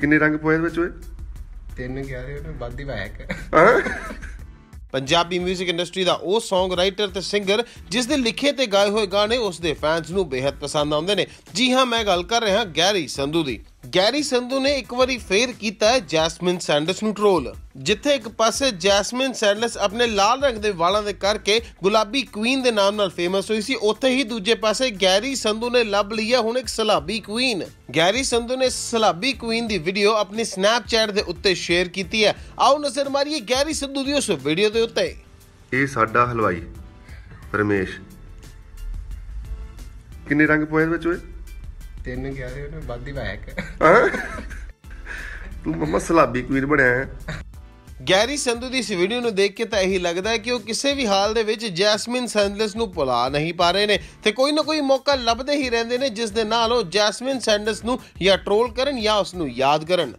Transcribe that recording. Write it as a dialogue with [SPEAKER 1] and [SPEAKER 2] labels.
[SPEAKER 1] ਕਿੰਨੇ ਰੰਗ ਪੋਏ ਵਿੱਚ ਓਏ?
[SPEAKER 2] ਤਿੰਨ ਕਿਹਾ ਸੀ ਉਹਨੇ ਵੱਧ ਹੀ ਪਾਇਆ ਇੱਕ।
[SPEAKER 3] ਪੰਜਾਬੀ 뮤직 ਇੰਡਸਟਰੀ ਦਾ ਉਹ Song ਰਾਈਟਰ ਤੇ ਸਿੰਗਰ ਜਿਸ ਦੇ ਲਿਖੇ ਤੇ ਗਾਏ ਹੋਏ ਗਾਣੇ ਉਸ ਦੇ ਫੈਨਸ ਨੂੰ ਬੇਹੱਦ ਪਸੰਦ ਆਉਂਦੇ ਨੇ। ਜੀ ਹਾਂ ਮੈਂ ਗੱਲ ਕਰ ਰਿਹਾ ਗੈਰੀ ਸੰਧੂ ਦੀ। ਗੈਰੀ ਸੰਧੂ ਨੇ ਇੱਕ ਵਾਰੀ ਫੇਰ ਕੀਤਾ ਜੈਸਮਿਨ ਸੈਂਡਸ ਨੂੰ ਟ੍ਰੋਲ ਜਿੱਥੇ ਇੱਕ ਪਾਸੇ ਜੈਸਮਿਨ ਸੈਂਡਸ ਆਪਣੇ ਲਾਲ ਰੰਗ ਦੇ ਵਾਲਾਂ ਦੇ ਕਰਕੇ ਗੁਲਾਬੀ ਕੁਈਨ ਦੇ ਨਾਮ ਨਾਲ ਫੇਮਸ ਹੋਈ ਸੀ, ਉੱਥੇ ਹੀ ਦੂਜੇ ਪਾਸੇ ਗੈਰੀ ਸੰਧੂ ਨੇ ਲੱਭ ਲਿਆ ਹੁਣ ਇੱਕ ਸਲਾਬੀ ਕੁਈਨ ਗੈਰੀ ਸੰਧੂ ਨੇ ਸਲਾਬੀ ਕੁਈਨ ਦੀ ਵੀਡੀਓ ਆਪਣੀ ਸਨੈਪਚੈਟ ਦੇ ਉੱਤੇ ਸ਼ੇਅਰ ਕੀਤੀ ਹੈ। ਆਓ ਨਜ਼ਰ ਮਾਰੀਏ ਗੈਰੀ ਸੰਧੂ ਦੀ ਉਸ ਵੀਡੀਓ ਦੇ ਉੱਤੇ।
[SPEAKER 1] ਇਹ ਸਾਡਾ ਹਲਵਾਈ, ਰਮੇਸ਼। ਕਿੰਨੇ ਰੰਗ ਪੋਏ ਵਿੱਚ ਓਏ?
[SPEAKER 2] ਤਿੰਨ ਗਿਆ ਸੀ ਉਹਨੇ ਵੱਧ ਹੀ ਪਾਇਆ ਇੱਕ।
[SPEAKER 1] ਹਾਂ? ਤੂੰ ਮੰਮਾ ਸਲਾਬੀ ਕੁਈਨ ਬਣਿਆ ਹੈ।
[SPEAKER 3] ਗੈਰੀ ਸੰਧੂ ਦੀ ਇਸ ਵੀਡੀਓ ਨੂੰ ਦੇਖ ਕੇ ਤਾਂ ਇਹੀ ਲੱਗਦਾ ਹੈ ਕਿ ਉਹ ਕਿਸੇ ਵੀ ਹਾਲ ਦੇ ਵਿੱਚ ਜੈਸਮਿਨ ਸੈਂਡਲਸ ਨੂੰ ਭੁਲਾ ਨਹੀਂ ਪਾ ਰਹੇ ਨੇ ਤੇ ਕੋਈ ਨਾ ਕੋਈ ਮੌਕਾ ਲੱਭਦੇ ਹੀ ਰਹਿੰਦੇ ਨੇ ਜਿਸ ਦੇ ਨਾਲ ਉਹ ਜੈਸਮਿਨ ਸੈਂਡਲਸ ਨੂੰ ਜਾਂ ਟ੍ਰੋਲ ਕਰਨ ਜਾਂ ਉਸ ਨੂੰ ਯਾਦ ਕਰਨ।